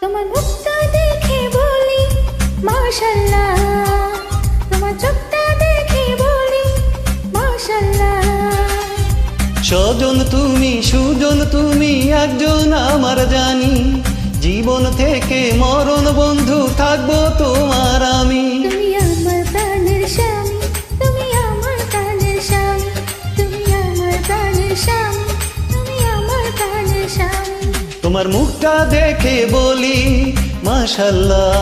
তোমার মুখটা দেখে বলি মাশাল্লাহ স্বজন তুমি সুজন তুমি একজন আমার জানি। জীবন থেকে মরণ বন্ধু থাকব তোমার আমি। তোমার মুখটা দেখে বলি মাশাল্লাহ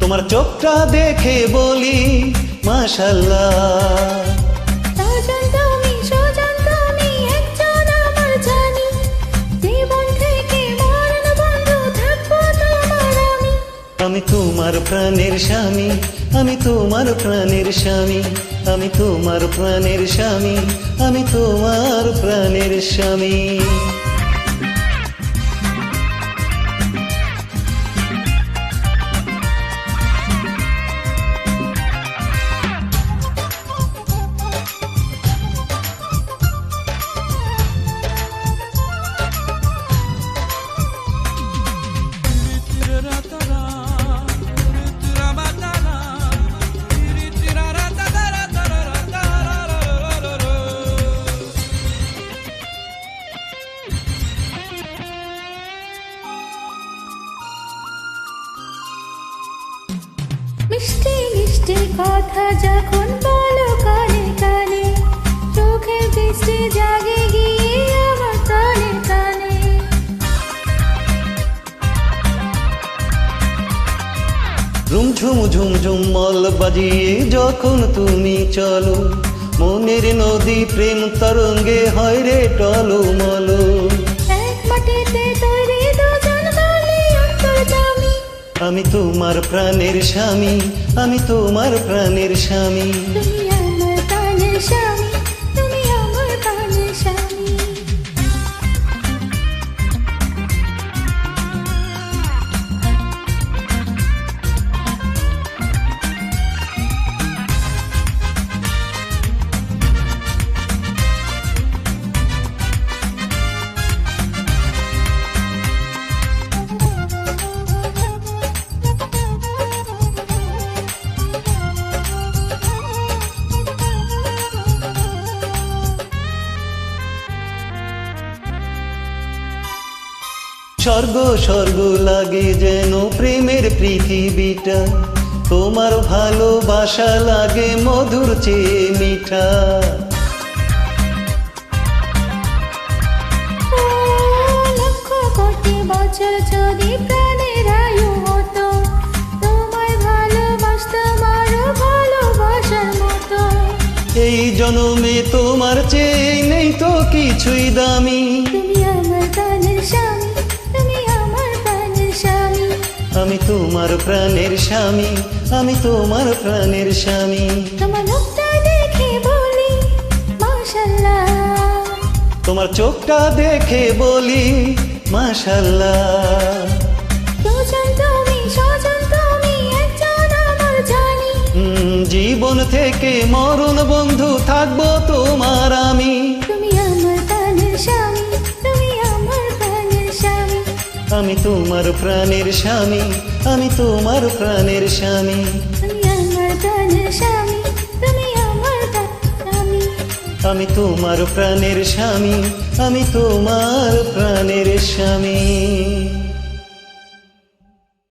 তোমার চোখটা দেখে বলি মাশাল্লাহ আমি তোমার প্রাণের স্বামী, আমি তোমার প্রাণের স্বামী, আমি তোমার প্রাণের স্বামী, আমি তোমার প্রাণের স্বামী। মিষ্টি কথা যখন যখন তুমি চলো মনের নদী প্রেম তরঙ্গে হয় রে টলো তোমার প্রাণের স্বামী আমি তোমার প্রাণের স্বামী। স্বর্গ স্বর্গ লাগে যেন প্রেমের পৃথিবীটা। তোমার ভালোবাসা লাগে মধুর চেয়ে মিঠা। ও, লক্ষ কোটি যদি প্রাণের আয়ু হতো তোমায় ভালোবাসতাম আরও ভালোবাসার মতো। এই জনমে তোমার চেয়ে নেই তো কিছুই দামি। তুমি আমি তোমার প্রাণের স্বামী আমি তোমার প্রাণের স্বামী। তোমার মুখটা দেখে বলি মাশাল্লাহ তোমার চোখটা দেখে বলি মাশাল্লাহ জীবন থেকে মরণ বন্ধু থাকব তোমার আমি। আমি তোমার প্রাণের স্বামী আমি তোমার প্রাণের স্বামী। আমি তোমার প্রাণের স্বামী আমি তোমার প্রাণের স্বামী।